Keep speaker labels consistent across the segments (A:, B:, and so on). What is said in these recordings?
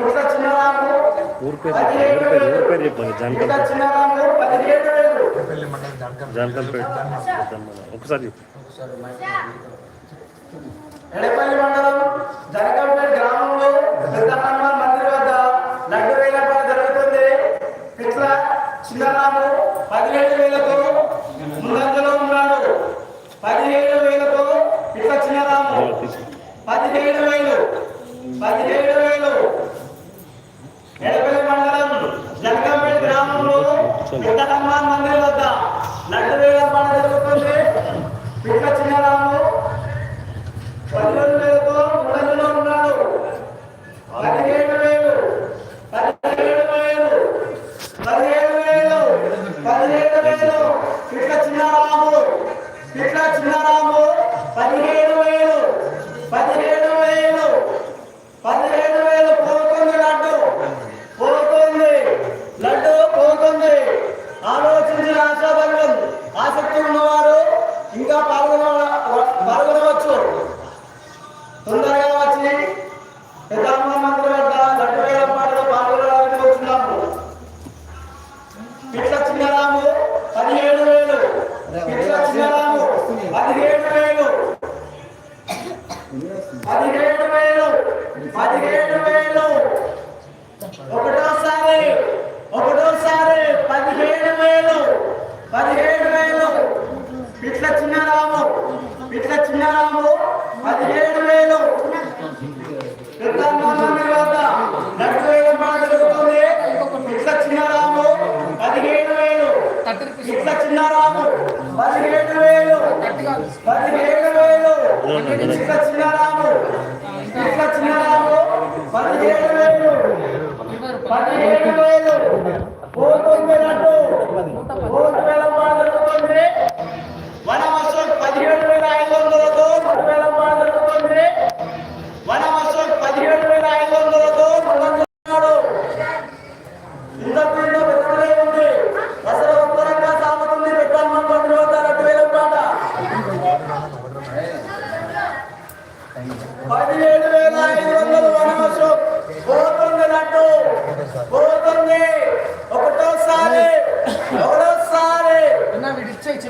A: ఊరు పేరు ఊరు ఒకసారి
B: ఎడపల్లి మండలం జనకంపేట గ్రామంలో సిద్ధహనుమాన్ మందిర్ వద్ద లడ్డు వేలపడ జరుగుతుంది. ఇట్లా చిన్నరాము పదిహేడు వేలతో ముందంజలో ఉన్నాడు. పదిహేడు వేలతో ఇట్లా చిన్నరాము పదిహేడు వేలు పదిహేడు వేలు. హనుమాన్ మందిర్ వద్ద? లడ్డు వేల పండుగ చిన్న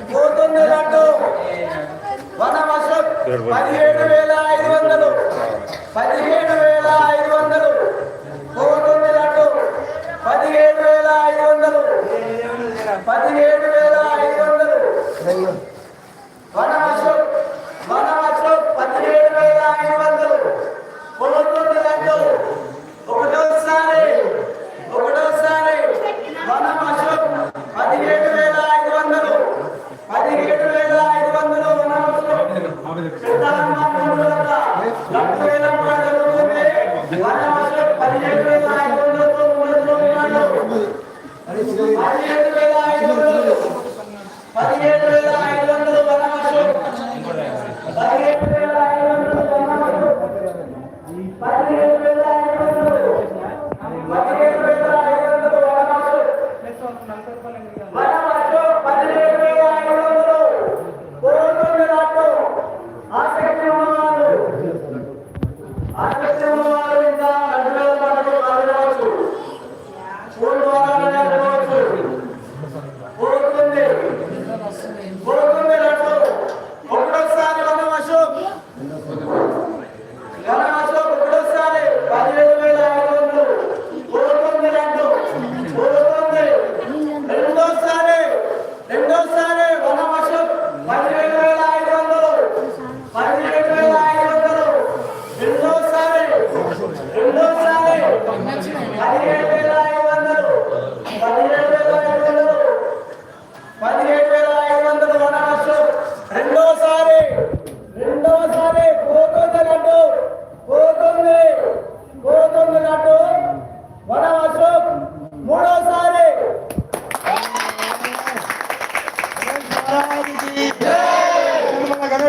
B: పోతుందంటూ వనవాసం పదిహేడు వేల ఐదు వందలు. పదిహేడు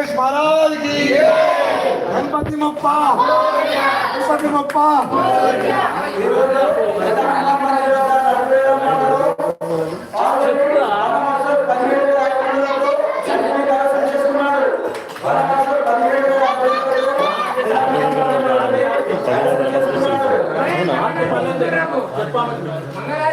C: వెంకటేష్ మహారాజ్కి గణపతి మొప్ప గణపతి మొప్ప
D: మంగళ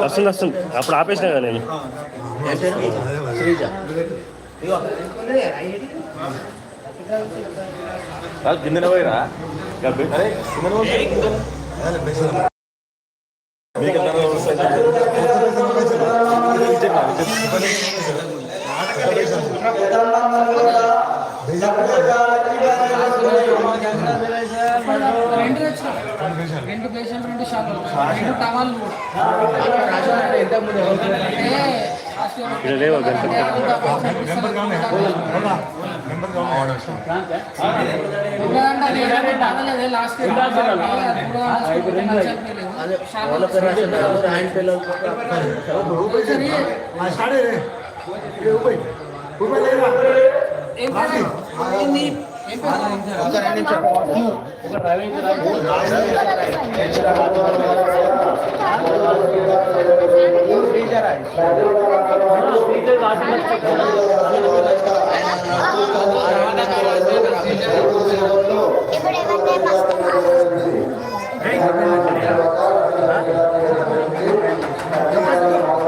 C: వస్తుంది వస్తుంది అప్పుడు ఆపేసినా కదా నేను.
D: శ్రీజ
C: కింద పోయిరా? అరే
E: రెండు తెచ్చిన రెండు పేషెంట్ రెండు షాపులు రెండు టవాళ్ళు లాస్ట్ ఇయర్
C: ఇక్కడ లేవా గణపతి
E: లాస్ట్
D: హ్యాండ్ పిల్లలు
F: స్టార్ట్ రే ఊపై ఊపై లేదా
E: ఏం పేరు? ఏంది? ఏం పేరు?
D: ఒక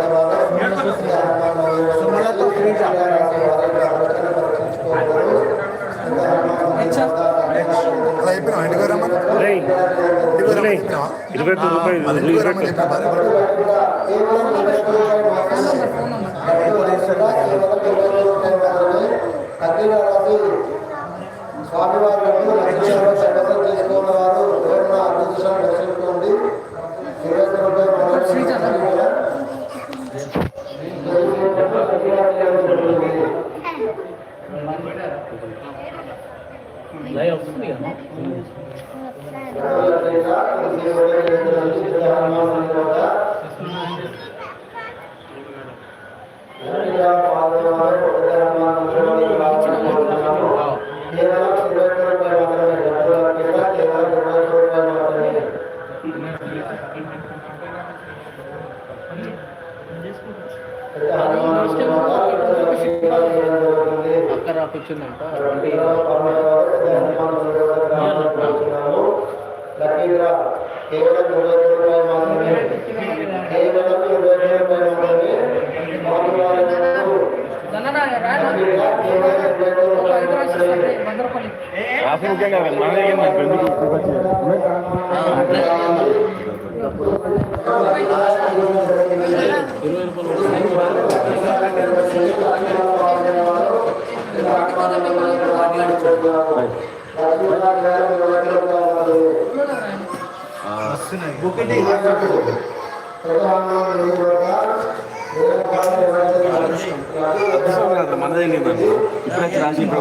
D: రెండు నిమిషాలు శ్రీజ రాయ్ సుమలతో శ్రీజ
F: అలా అయిపోయినా ఇంటికి రమ్మని
C: రేయ్, ఇరవై ఒక్క రూపాయలు.
G: స్వామివారి
C: 来要不退
D: 了 మనదే లేదండి ఇప్పుడే రాసి ఇప్పుడు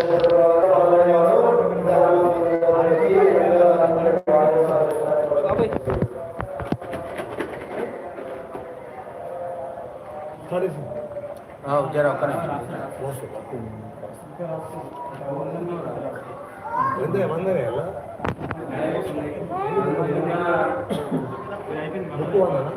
C: ಜರಕನೆ
H: ಓಸು ಬಕು ಸಿಕರಾಸು ಅದನ್ನ ನೋಡಲಿಕ್ಕೆ ಬಂದೆ
D: ಬಂದೆ ಅಲ್ಲ ನೈಟ್ ಬಂದೆ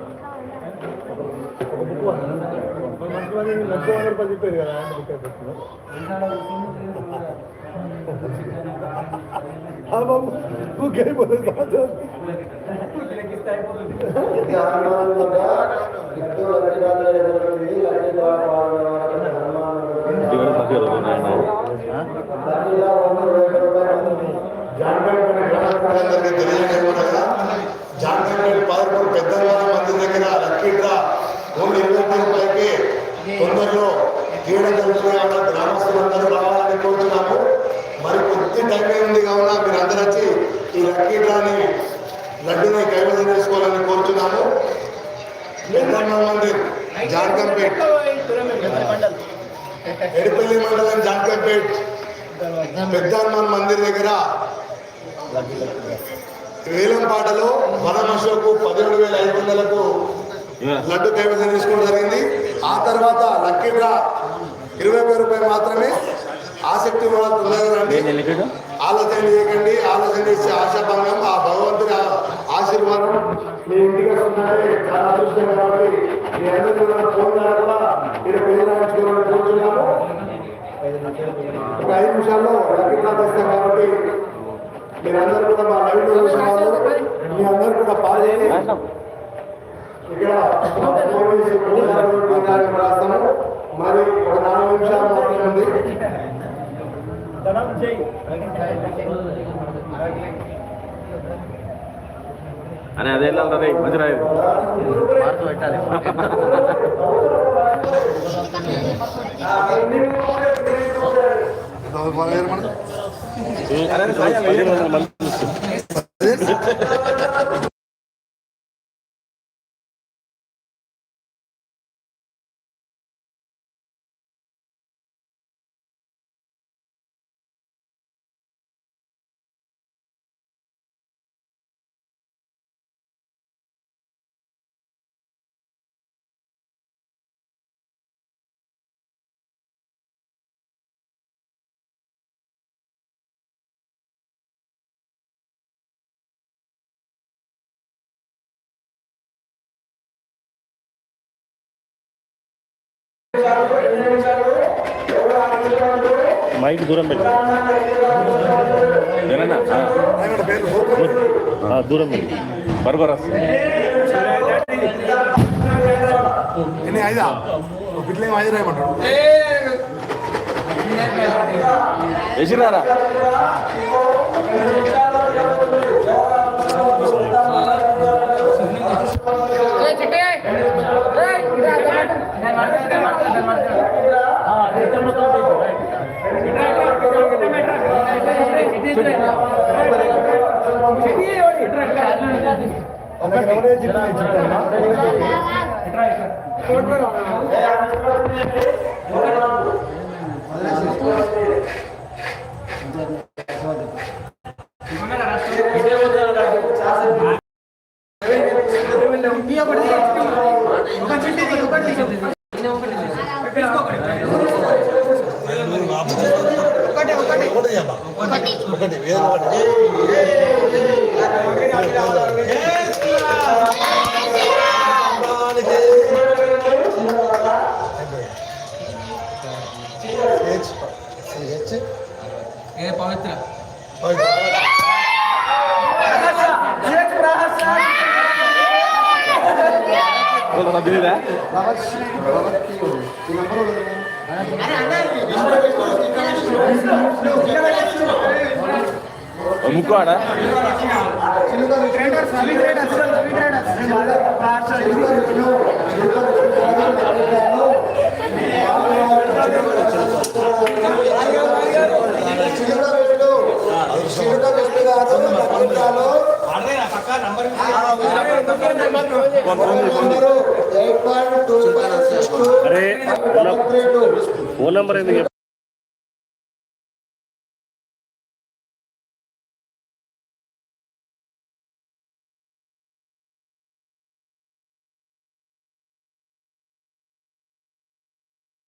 C: జాన్కంపేట పదకొండు పెద్దవాళ్ళ మంది దగ్గర లక్కీ డ్రా. ఓన్లీ ఇరవై రూపాయలకి తొందరలో క్రీడ జరుగుతున్న గ్రామస్తులందరూ రావాలని కోరుతున్నాము. మరి కొద్ది టైం ఉంది కావున మీరు అందరూ వచ్చి ఈ లక్కీ డ్రాని లడ్డుని కైవసం చేసుకోవాలని కోరుతున్నాము. పెద్దమ్మ మందిర్ జాన్కంపేట్ ఎడిపల్లి మండలం జాన్కంపేట్ పెద్ద హనుమాన్ మందిర్ దగ్గర వేలంపాటలో వనం అశోకు పదిహేడు వేల ఐదు వందలకు లడ్డు కైవసం తీసుకోవడం జరిగింది. ఆ తర్వాత లక్కీ డ్రా ఇరవై వేల రూపాయలు మాత్రమే. ఆసక్తి రండి? ఆలోచన చేయకండి. ఆలోచన చేసే ఆశాభంగం. ఆ భగవంతుడి ఆశీర్వాదం మీ ఇంటికి వస్తుందంటే చాలా అదృష్టం కాబట్టి మీ అందరూ ఫోన్ ద్వారా కూడా పెళ్ళి రాయించుకోవాలని కోరుతున్నాము ఒక ఐదు నిమిషాల్లో డ్రా తెస్తాం కాబట్టి మీరందరూ కూడా మా లైవ్లో చూసిన వాళ్ళు మీ అందరూ కూడా పాల్గొని ఇక్కడ రాస్తాము. మరి ఒక నాలుగు నిమిషాలు మాత్రమే ఉంది.
D: అని అదే వెళ్ళాలి మంచి రాయదు
B: పెట్టాలి.
D: పదిహేను వందల మంది మైక్ దూరం పెట్టు. దూరం పెట్టు. బరబర్
C: ఎన్ని ఐదా? బిడ్డలు ఏం ఐదు రాయమంటాడు
D: వేసిరారా
C: ఒకటి. ఎవరే
D: Benevide. టూ
E: అరే ఫోన్ ఎందుకు